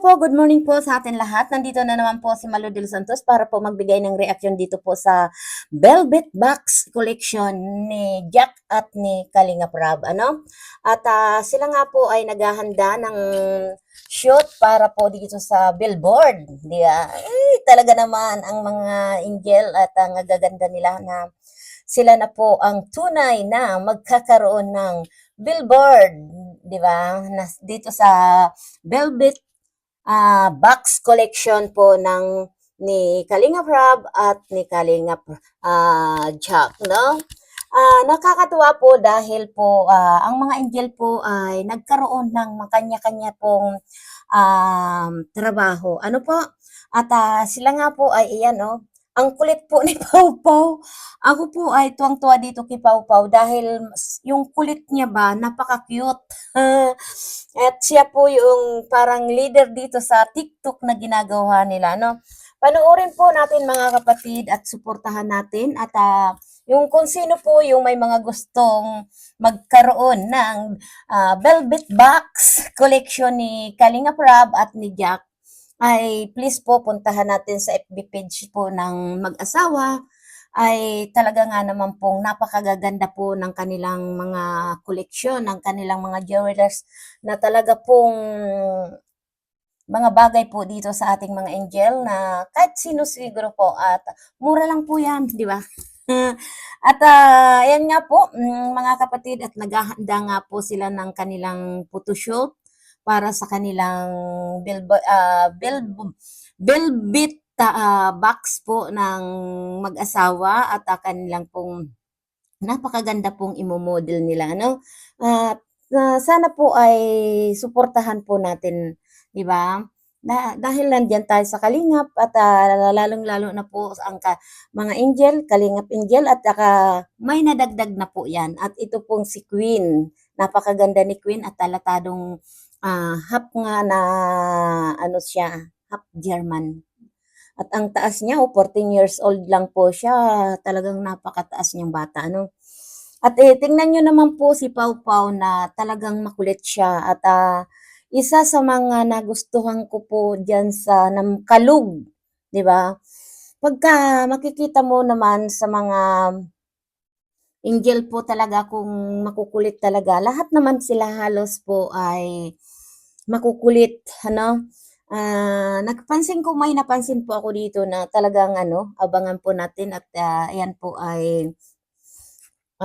po, good morning po sa atin lahat. Nandito na naman po si Malo Del Santos para po magbigay ng reaction dito po sa Velvet Box Collection ni Jack at ni Kalinga Prab. Ano? At ah, sila nga po ay naghahanda ng shoot para po dito sa billboard. Di ba? Eh, talaga naman ang mga angel at ang gaganda nila na sila na po ang tunay na magkakaroon ng billboard, di ba? Dito sa Velvet ah, box collection po ng ni Kalinga Prab at ni Kalinga ah, Jack, no? Ah, nakakatuwa po dahil po ah, ang mga angel po ay nagkaroon ng kanya-kanya pong um, trabaho. Ano po? At ah, sila nga po ay iyan, no? Ang kulit po ni Pau Pau. Ako po ay tuwang-tuwa dito kay Pau Pau dahil yung kulit niya ba, napaka-cute. At siya po yung parang leader dito sa TikTok na ginagawa nila, no? Panoorin po natin mga kapatid at suportahan natin at ah, yung kung sino po yung may mga gustong magkaroon ng ah, Velvet Box collection ni Kalinga Prab at ni Jack ay please po puntahan natin sa FB page po ng mag-asawa ay talaga nga naman pong napakagaganda po ng kanilang mga koleksyon, ng kanilang mga jewelers na talaga pong mga bagay po dito sa ating mga angel na kahit sino siguro po at mura lang po yan, di ba? at ah, ayan nga po, mm, mga kapatid, at naghahanda nga po sila ng kanilang photoshoot para sa kanilang bilbo, ah, bilbo, velvet ah, box po ng mag-asawa at ah, kanilang pong napakaganda pong imomodel nila, no? At ah, sana po ay suportahan po natin, 'di ba? Na, dahil nandiyan tayo sa Kalingap at ah, lalong-lalo na po ang ka, mga angel, Kalingap angel at saka may nadagdag na po 'yan. At ito pong si Queen. Napakaganda ni Queen at talatadong ah, half nga na ano siya, half German. At ang taas niya, oh, 14 years old lang po siya. Talagang napakataas niyang bata, ano? At eh, tingnan nyo naman po si Pau Pau na talagang makulit siya. At ah, isa sa mga nagustuhan ko po dyan sa nam, kalug, di ba? Pagka makikita mo naman sa mga angel po talaga kung makukulit talaga, lahat naman sila halos po ay makukulit, ano? Ah, napansin ko, may napansin po ako dito na talagang ano, abangan po natin at ah, ayan po ay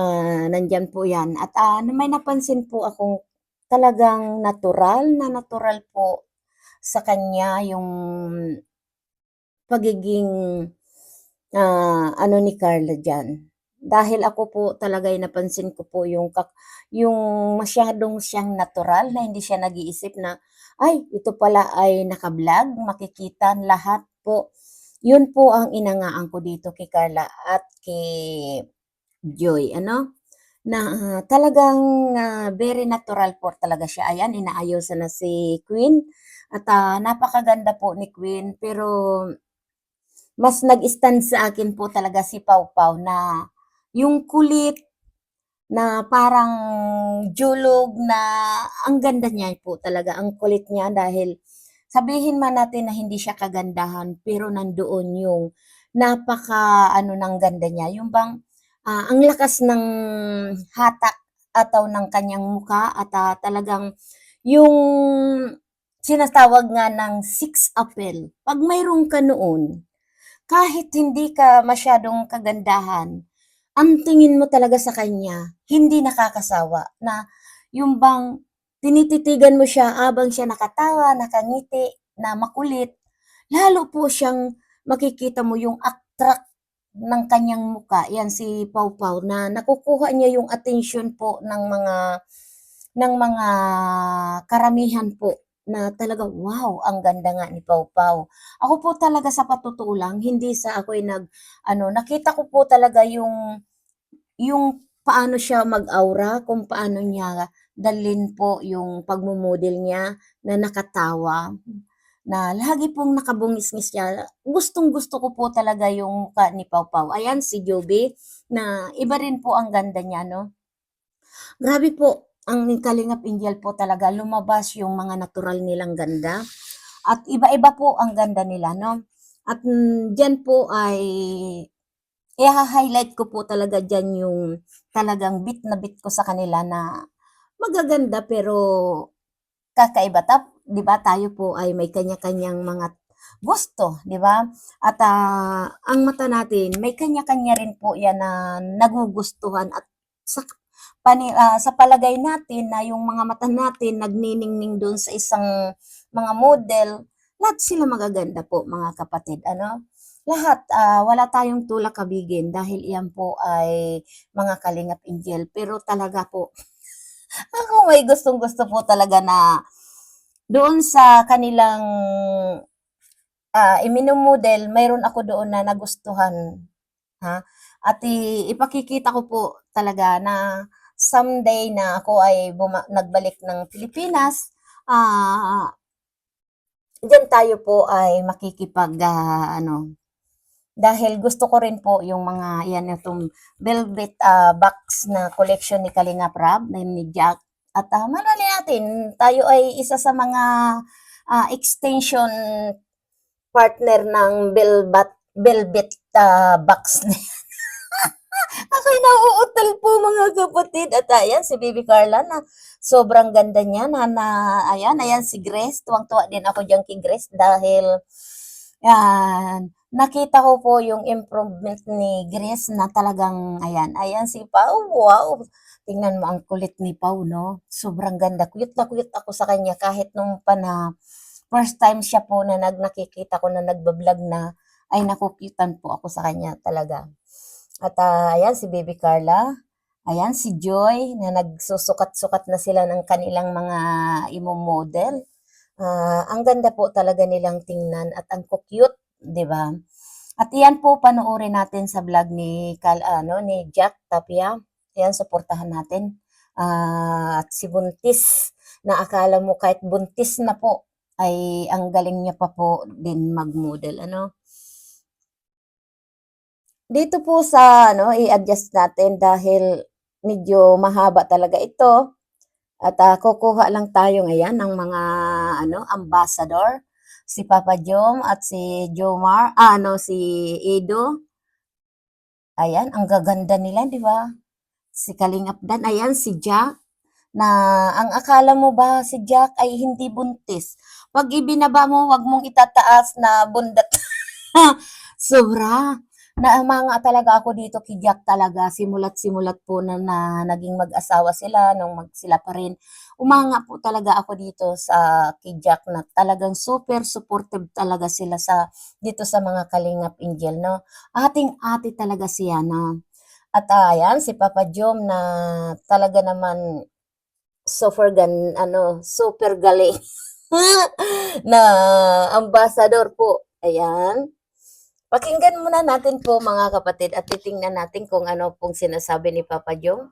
ah, nandyan po yan. At na- may napansin po akong talagang natural na natural po sa kanya yung pagiging ah, ano ni Carla dyan. Dahil ako po talaga ay napansin ko po yung, kak- yung masyadong siyang natural na hindi siya nag-iisip na ay, ito pala ay nakablog, makikita lahat po. Yun po ang inangaan ko dito kay Carla at kay Joy, ano? Na ah, talagang ah, very natural po talaga siya. Ayan, inaayosan na si Queen. At ah, napakaganda po ni Queen. Pero mas nag-stand sa akin po talaga si Pau Pau na yung kulit na parang julog na ang ganda niya po talaga, ang kulit niya dahil sabihin man natin na hindi siya kagandahan pero nandoon yung napaka ano ng ganda niya, yung bang ah, ang lakas ng hatak ataw ng kanyang muka at ah, talagang yung sinatawag nga ng six apple. Pag mayroon ka noon, kahit hindi ka masyadong kagandahan, ang tingin mo talaga sa kanya, hindi nakakasawa na yung bang tinititigan mo siya habang siya nakatawa, nakangiti, na makulit, lalo po siyang makikita mo yung attract ng kanyang muka. Yan si Pau Pau na nakukuha niya yung attention po ng mga ng mga karamihan po na talaga wow, ang ganda nga ni Pau Pau. Ako po talaga sa patutuo lang, hindi sa ako'y nag ano, nakita ko po talaga yung yung paano siya mag-aura, kung paano niya dalhin po yung pagmo-model niya na nakatawa, na lagi pong nakabungis-ngis siya. Gustong-gusto ko po talaga yung mukha ni Pau Pau. Ayan si Joby na iba rin po ang ganda niya, no? Grabe po, ang Kalingap Angel po talaga lumabas yung mga natural nilang ganda. At iba-iba po ang ganda nila, no? At mm, dyan po ay i-highlight ko po talaga dyan yung talagang bit na bit ko sa kanila na magaganda pero kakaiba. Tap, di ba tayo po ay may kanya-kanyang mga gusto, di ba? At ah, ang mata natin, may kanya-kanya rin po yan na nagugustuhan at sa pani, ah, sa palagay natin na yung mga mata natin nagniningning doon sa isang mga model, lahat sila magaganda po mga kapatid, ano? Lahat, ah, wala tayong tulak kabigin dahil iyan po ay mga kalingap angel. Pero talaga po, ako may gustong-gusto po talaga na doon sa kanilang ah, iminomodel, mayroon ako doon na nagustuhan. Ha? At ipakikita ko po talaga na someday na ako ay buma- nagbalik ng Pilipinas, ah, diyan tayo po ay makikipag, ah, ano, dahil gusto ko rin po yung mga, yan, itong velvet ah, box na collection ni Kalinga Prab, na ni Jack. At uh, marami natin, tayo ay isa sa mga ah, extension partner ng velvet, velvet ah, box na Ako'y nauutal po mga kapatid. At ayan, si Baby Carla na sobrang ganda niya na, na ayan, ayan si Grace. Tuwang-tuwa din ako dyan kay Grace dahil yan, nakita ko po yung improvement ni Grace na talagang, ayan, ayan si Pau, wow. Tingnan mo ang kulit ni Pau, no? Sobrang ganda. Cute na cute ako sa kanya kahit nung pa na first time siya po na nag nakikita ko na nagbablog na ay nakukitan po ako sa kanya talaga. At ah, ayan si Baby Carla. Ayan si Joy na nagsusukat-sukat na sila ng kanilang mga imo model. Ah, ang ganda po talaga nilang tingnan at ang cute, 'di ba? At iyan po panoorin natin sa vlog ni Kal ano ni Jack Tapia. Ayan suportahan natin. Ah, at si Buntis na akala mo kahit buntis na po ay ang galing niya pa po din mag-model ano. Dito po sa ano, i-adjust natin dahil medyo mahaba talaga ito. At ah, kukuha lang tayo ngayon ng mga ano, ambassador. Si Papa Jom at si Jomar, ah, ano, si Edo. Ayan, ang gaganda nila, di ba? Si Kalingap Dan, ayan, si Jack. Na ang akala mo ba si Jack ay hindi buntis? Pag ibinaba mo, wag mong itataas na bundat. Sobra. Naamanga talaga ako dito Jack talaga. Simulat-simulat po na, na naging mag-asawa sila, nung mag, sila pa rin. Umanga po talaga ako dito sa Jack na talagang super supportive talaga sila sa dito sa mga Kalingap Angel, no? Ating-ate talaga siya, no? At ah, ayan, si Papa Jom na talaga naman super gan, ano, super galing na ambassador po. Ayan. Pakinggan muna natin po mga kapatid at titingnan natin kung ano pong sinasabi ni Papa Jong.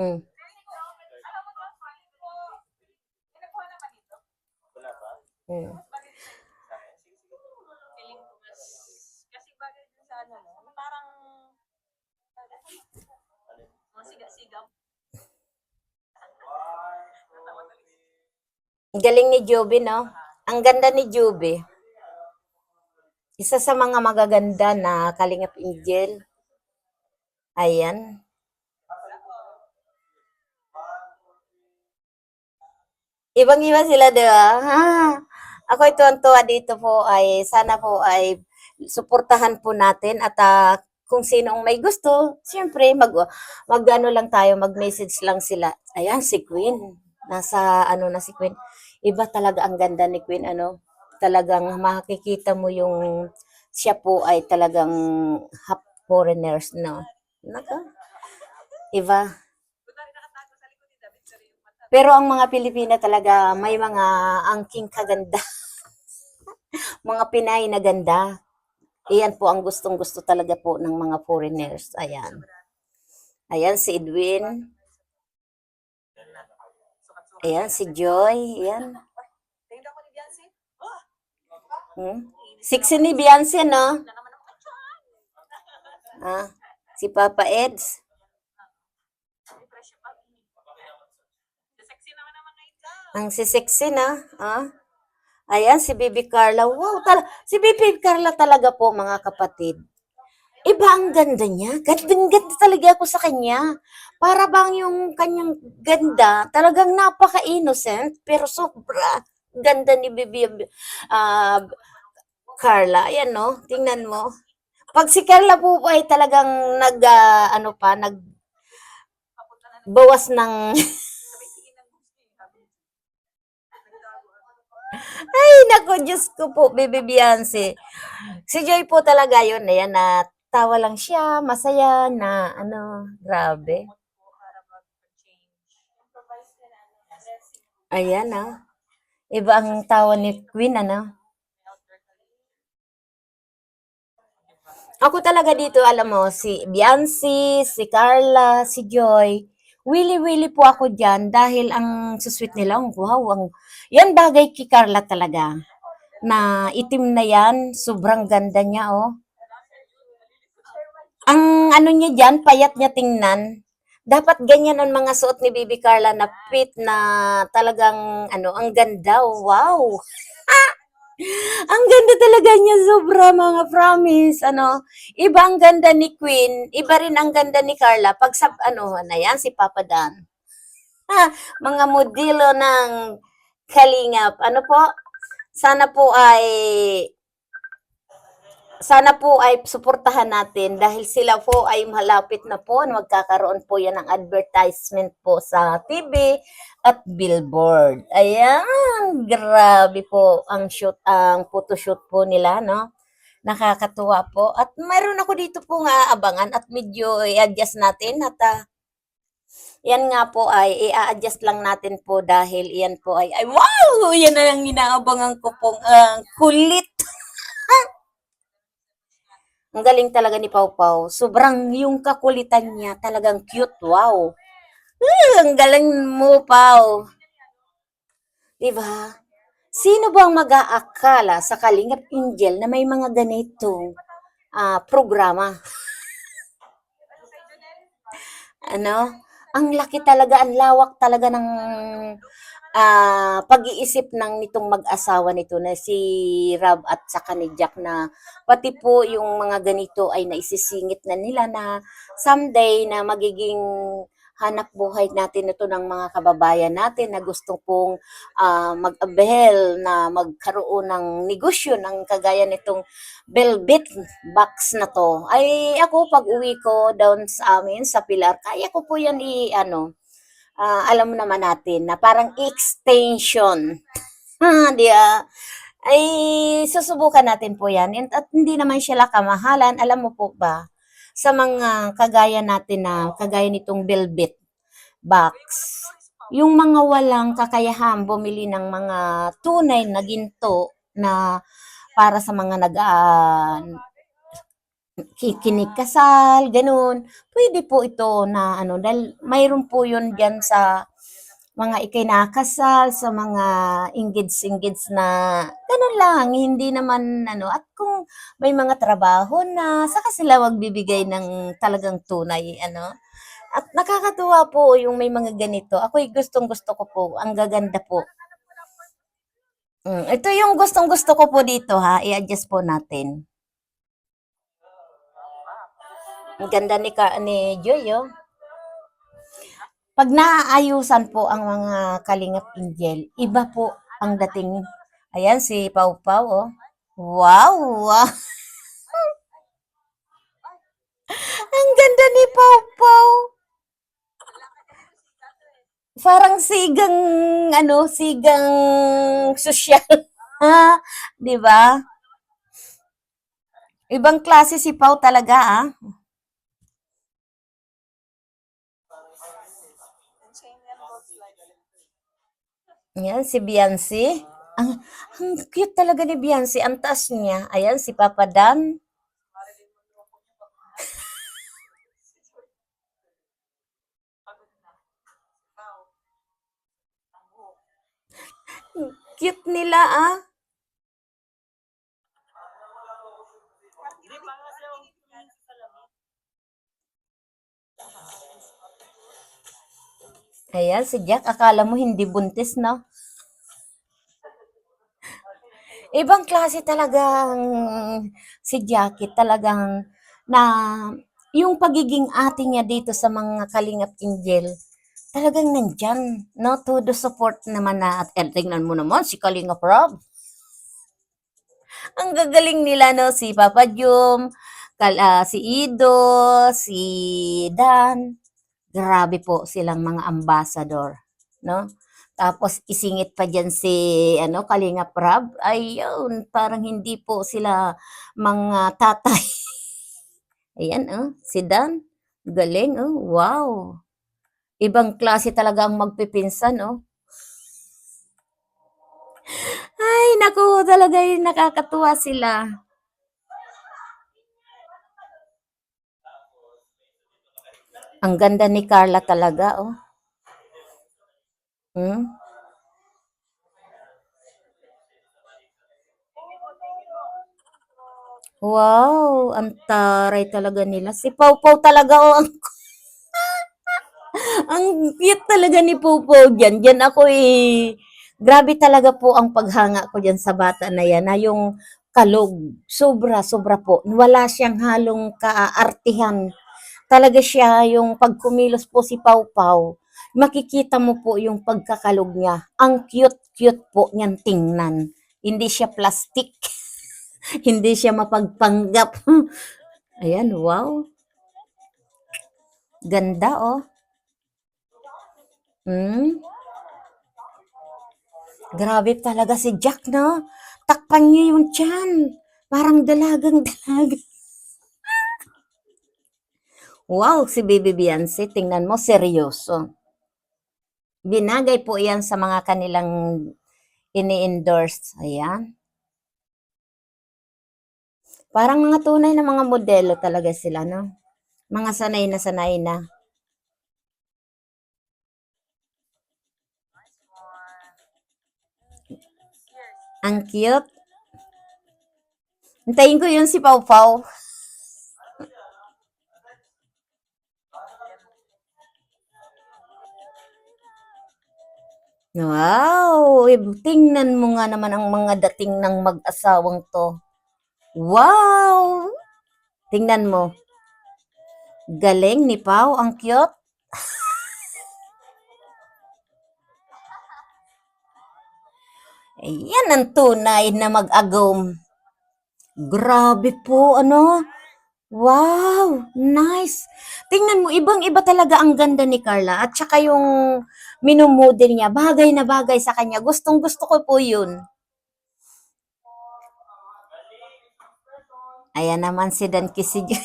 Mm. Mm. Galing ni Joby, no? Ang ganda ni Joby. Isa sa mga magaganda na Kalingap Angel. Ayan. Ibang-iba sila, di ba? Ha? Ako ito ang tuwa dito po ay sana po ay suportahan po natin at ah, kung sinong may gusto, siyempre mag magano lang tayo, mag-message lang sila. Ayan si Queen. Nasa ano na si Queen. Iba talaga ang ganda ni Queen ano. Talagang makikita mo yung siya po ay talagang half foreigners no. Naka. Iba. Pero ang mga Pilipina talaga may mga angking kaganda. mga Pinay na ganda. Iyan po ang gustong-gusto talaga po ng mga foreigners. Ayan. Ayan si Edwin. Ayan si Joy. Ayan. Tingnan ko ni Beyonce. Hmm? Sexy ni Beyonce, no? Ah, si Papa Eds. Ang si sexy na. Ah. Ayan, si Bibi Carla. Wow, tal- si Bibi Carla talaga po, mga kapatid. Iba ang ganda niya. Gandang ganda talaga ako sa kanya. Para bang yung kanyang ganda, talagang napaka-innocent, pero sobra ganda ni Bibi ah, Carla. Ayan, no? Tingnan mo. Pag si Carla po ay talagang nag, ah, ano pa, nag bawas ng Ay, naku, Diyos ko po, Bibi Beyonce. Si Joy po talaga yun, ayan, na tawa lang siya, masaya, na ano, grabe. Ayan, ah. Iba ang tawa ni Queen, ano. Ako talaga dito, alam mo, si Beyonce, si Carla, si Joy, willy-willy po ako dyan dahil ang susweet nila, ang wow, ang, yan bagay kay Carla talaga. Na itim na yan, sobrang ganda niya, oh. Ang ano niya dyan, payat niya tingnan. Dapat ganyan ang mga suot ni Bibi Carla na fit na talagang ano, ang ganda, oh, wow. Ang ganda talaga niya, sobra mga promise, ano. Iba ang ganda ni Queen, iba rin ang ganda ni Carla. Pag sa, ano, na yan, si Papa Dan. Ah, mga modelo ng Kalingap. Ano po? Sana po ay sana po ay suportahan natin dahil sila po ay malapit na po magkakaroon po yan ng advertisement po sa TV at billboard. Ayan, grabe po ang shoot, ang photoshoot po nila, no? Nakakatuwa po. At mayroon ako dito po nga abangan at medyo i-adjust natin at ah, yan nga po ay i-adjust lang natin po dahil yan po ay, ay wow! Yan na ang inaabangan ko pong ang kulit. Ang galing talaga ni Pau Pau. Sobrang yung kakulitan niya, talagang cute. Wow. Eh, ang galing mo, Pau. Diba? Sino bang mag-aakala sa Kalingap Angel na may mga ganitong ah, programa? ano? Ang laki talaga, ang lawak talaga ng ah, pag-iisip ng nitong mag-asawa nito na si Rob at saka ni Jack na pati po yung mga ganito ay naisisingit na nila na someday na magiging hanap buhay natin ito ng mga kababayan natin na gusto pong ah, mag-abel na magkaroon ng negosyo ng kagaya nitong velvet box na to. Ay ako pag uwi ko down sa amin sa Pilar, kaya ko po yan i ah, alam mo naman natin na parang extension. di ba? Ay susubukan natin po yan. And- At hindi naman siya kamahalan. Alam mo po ba, sa mga kagaya natin na kagaya nitong velvet box, yung mga walang kakayahan bumili ng mga tunay na ginto na para sa mga nag ah, kikinig kasal, ganun. Pwede po ito na ano, dahil mayroon po yun dyan sa mga ikinakasal, sa mga engage-engage na ganun lang, hindi naman ano, at kung may mga trabaho na, saka sila magbibigay ng talagang tunay, ano. At nakakatuwa po yung may mga ganito. Ako'y gustong-gusto ko po, ang gaganda po. Mm, ito yung gustong-gusto ko po dito ha, i-adjust po natin. Ang ganda ni, ka, ni Joy, oh. Pag naaayusan po ang mga kalingap angel, iba po ang dating. Ayan, si Pau Pau, oh. Wow! wow. ang ganda ni Pau Pau. Parang sigang, ano, sigang sosyal. Ha? Di ba? Ibang klase si Pau talaga, ah. Yan, si Beyonce. Ang, ang cute talaga ni Beyonce. Ang taas niya. Ayan, si Papa Dan. Cute nila, ah. Ayan, si Jack. Akala mo hindi buntis, no? Ibang klase talagang si Jackie talagang na yung pagiging ate niya dito sa mga Kalingap Angel, talagang nandyan, no? Todo support naman na at and tingnan mo naman si Kalingap Rob. Ang gagaling nila, no? Si Papa Jum, kal, ah, si Ido, si Dan. Grabe po silang mga ambassador, no? Tapos isingit pa diyan si ano Kalingap Rob. Ayun, parang hindi po sila mga tatay. Ayan, oh, si Dan. Galing, oh. Wow. Ibang klase talaga ang magpipinsan, oh. Ay, naku, talaga yung nakakatuwa sila. Ang ganda ni Carla talaga, oh. Hmm? Wow, ang taray talaga nila. Si Pau talaga, oh. Ang, ang cute talaga ni Pau dyan. Dyan ako eh. Grabe talaga po ang paghanga ko dyan sa bata na yan. Na yung kalog. Sobra, sobra po. Wala siyang halong kaartihan. Talaga siya yung pagkumilos po si Pau Pau. Makikita mo po yung pagkakalog niya. Ang cute-cute po niyan tingnan. Hindi siya plastic. Hindi siya mapagpanggap. Ayan, wow. Ganda, oh. Hmm? Grabe talaga si Jack, no? Takpan niya yung tiyan. Parang dalagang dalaga. Wow, si Baby Beyonce, tingnan mo, seryoso. Binagay po yan sa mga kanilang ini-endorse. Ayan. Parang mga tunay na mga modelo talaga sila, no? Mga sanay na sanay na. Ang cute. Hintayin ko yun si Pau Pau. Wow! Tingnan mo nga naman ang mga dating ng mag-asawang to. Wow! Tingnan mo. Galing ni Pau, ang cute. Ayan ang tunay na mag-agom. Grabe po, ano? Wow, nice. Tingnan mo, ibang-iba talaga ang ganda ni Carla at saka yung minumodel niya, bagay na bagay sa kanya. Gustong gusto ko po yun. Ayan naman si Dan si Joy.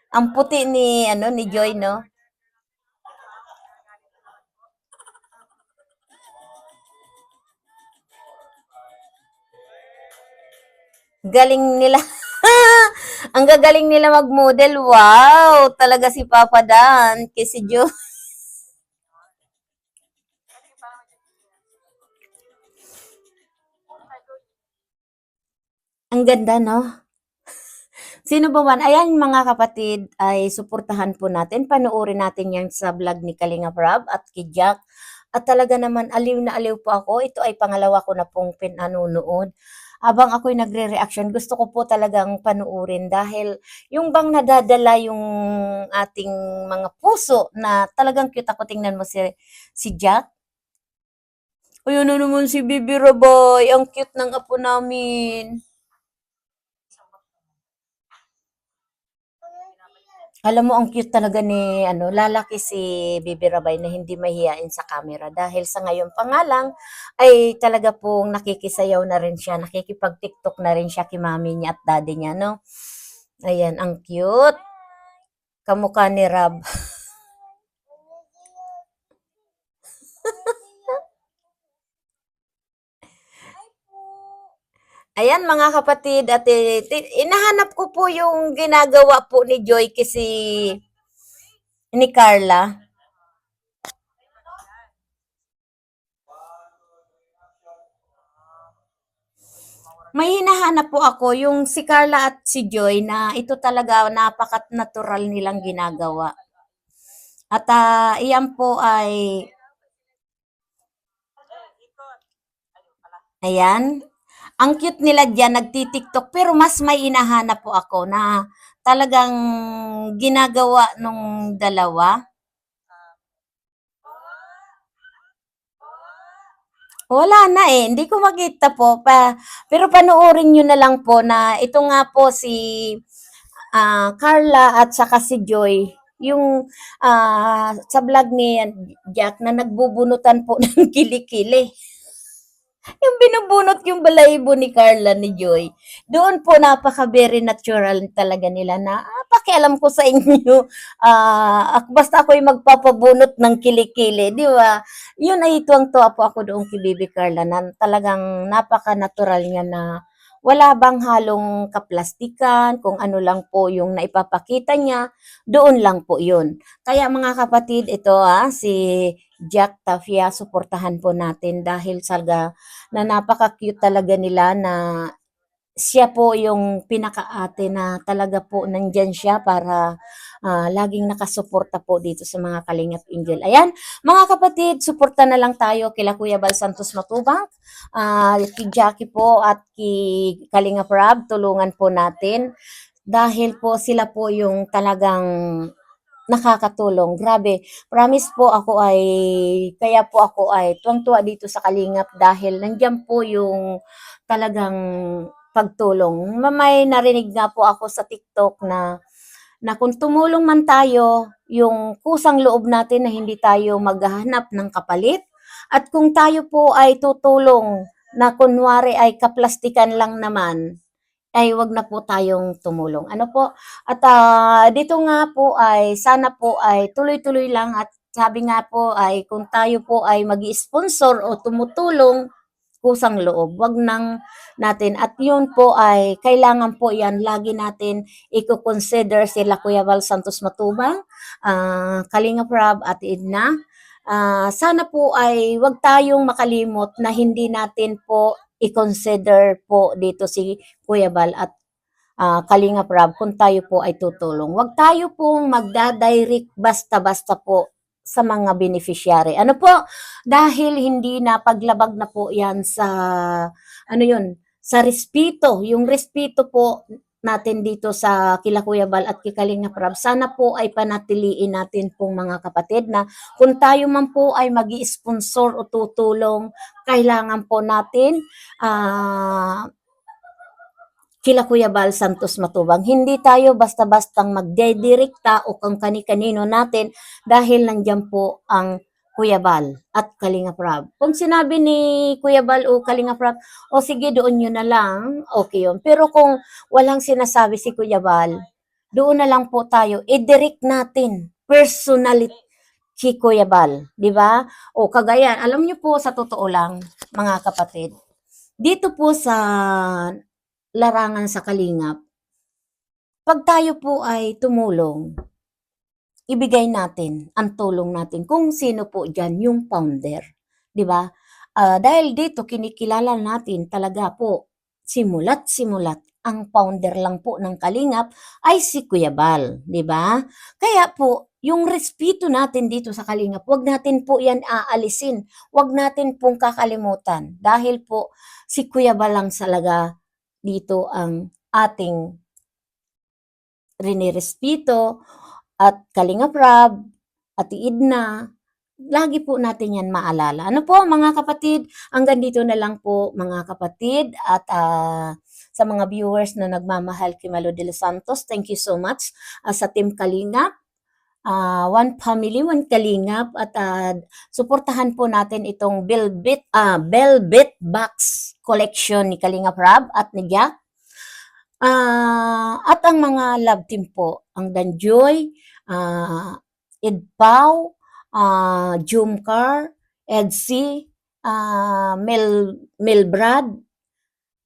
ang puti ni, ano, ni Joy, no? Galing nila. ang gagaling nila mag-model. Wow! Talaga si Papa Dan, si Joy. Ang ganda, no? Sino ba man? Ayan, mga kapatid, ay suportahan po natin. Panoorin natin yan sa vlog ni Kalinga Prab at kay Jack. At talaga naman, aliw na aliw po ako. Ito ay pangalawa ko na pong pinanunood. Habang ako'y nagre-reaction, gusto ko po talagang panuorin dahil yung bang nadadala yung ating mga puso na talagang cute ako. Tingnan mo si, si Jack. Ayun na naman si Bibi Raboy. Ang cute ng apo namin. Alam mo, ang cute talaga ni, ano, lalaki si Bibi Rabay na hindi mahihain sa camera dahil sa ngayon pa nga lang, ay talaga pong nakikisayaw na rin siya, nakikipag-tiktok na rin siya kay mami niya at daddy niya, no? Ayan, ang cute. Kamukha ni Rab. Ayan mga kapatid, at eh, inahanap ko po yung ginagawa po ni Joy kasi ni Carla. May hinahanap po ako yung si Carla at si Joy na ito talaga napakat-natural nilang ginagawa. At ah, iyan po ay. Ayan. Ang cute nila diyan, nagti-TikTok, pero mas may hinahanap po ako na talagang ginagawa nung dalawa. Wala na eh, hindi ko makita po. Pa, pero panoorin nyo na lang po na ito nga po si ah, Carla at saka si Joy. Yung ah, sa vlog ni Jack na nagbubunutan po ng kilikili. Yung binubunot yung balahibo ni Carla ni Joy. Doon po napaka very natural talaga nila na ah, pakialam ko sa inyo. Ah, ak- basta ako'y magpapabunot ng kilikili, di ba? Yun ay tuwang-tuwa po ako doon kay Bibi Carla na talagang napaka-natural niya na wala bang halong kaplastikan, kung ano lang po yung naipapakita niya, doon lang po yun. Kaya mga kapatid, ito ah, si Jack Tafia, suportahan po natin dahil salga na napaka-cute talaga nila na siya po yung pinakaate na talaga po nandyan siya para ah, laging nakasuporta po dito sa mga Kalingap Angel. Ayan, mga kapatid, suporta na lang tayo kila Kuya Bal Santos Matubang, ah, kay Jackie po at kay Kalingap Rab, tulungan po natin dahil po sila po yung talagang nakakatulong. Grabe, promise po ako ay, kaya po ako ay tuwang-tuwa dito sa Kalingap dahil nandiyan po yung talagang pagtulong. Ma- May narinig nga po ako sa TikTok na na kung tumulong man tayo, yung kusang loob natin na hindi tayo maghahanap ng kapalit at kung tayo po ay tutulong na kunwari ay kaplastikan lang naman, ay wag na po tayong tumulong. Ano po? At ah, dito nga po ay sana po ay tuloy-tuloy lang at sabi nga po ay kung tayo po ay magi-sponsor o tumutulong kusang loob, wag nang natin. At yun po ay kailangan po yan lagi natin i-consider sila Kuya Val Santos Matubang, ah, Kalinga Prab at Edna. Ah, sana po ay wag tayong makalimot na hindi natin po i-consider po dito si Kuya Bal at ah, Kalinga Prab kung tayo po ay tutulong. Huwag tayo pong magdadirect basta-basta po sa mga beneficiary. Ano po? Dahil hindi na paglabag na po yan sa, ano yun, sa respeto. Yung respeto po natin dito sa kila Kuya Bal at kay Kalinga Prab. Sana po ay panatiliin natin pong mga kapatid na kung tayo man po ay mag sponsor o tutulong, kailangan po natin ah kila Kuya Bal Santos Matubang. Hindi tayo basta-bastang magdedirekta o kung kani-kanino natin dahil nandyan po ang Kuya Bal at Kalinga Prab. Kung sinabi ni Kuya Bal o Kalinga Prab, o sige doon nyo na lang, okay yun. Pero kung walang sinasabi si Kuya Bal, doon na lang po tayo, i-direct natin, personally, si Kuya Bal, di ba? O kagaya, alam nyo po sa totoo lang, mga kapatid, dito po sa larangan sa Kalingap, pag tayo po ay tumulong, ibigay natin ang tulong natin kung sino po dyan yung founder. Di ba? Ah, dahil dito kinikilala natin talaga po simulat-simulat ang founder lang po ng Kalingap ay si Kuya Bal, di ba? Kaya po, yung respeto natin dito sa Kalingap, wag natin po yan aalisin. Wag natin pong kakalimutan dahil po si Kuya Bal lang talaga dito ang ating rinirespeto at Kalinga Prab at Idna. Lagi po natin yan maalala. Ano po mga kapatid? Hanggang dito na lang po mga kapatid at ah, sa mga viewers na nagmamahal kay Malo de los Santos, thank you so much Ah, sa Team Kalingap. Ah, one family, one kalingap at ah, suportahan po natin itong Velvet ah Velvet Box collection ni Kalingap Rab at ni Jack. Ah, at ang mga love team po, ang Danjoy, ah Ed Pau, ah Jumcar, Edsy, ah Mel Melbrad,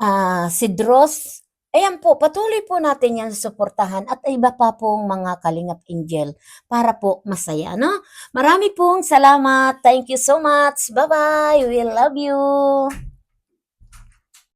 ah Sidros. Ayan po, patuloy po natin yan suportahan at iba pa pong mga Kalingap Angel para po masaya, no? Marami pong salamat. Thank you so much. Bye-bye. We love you.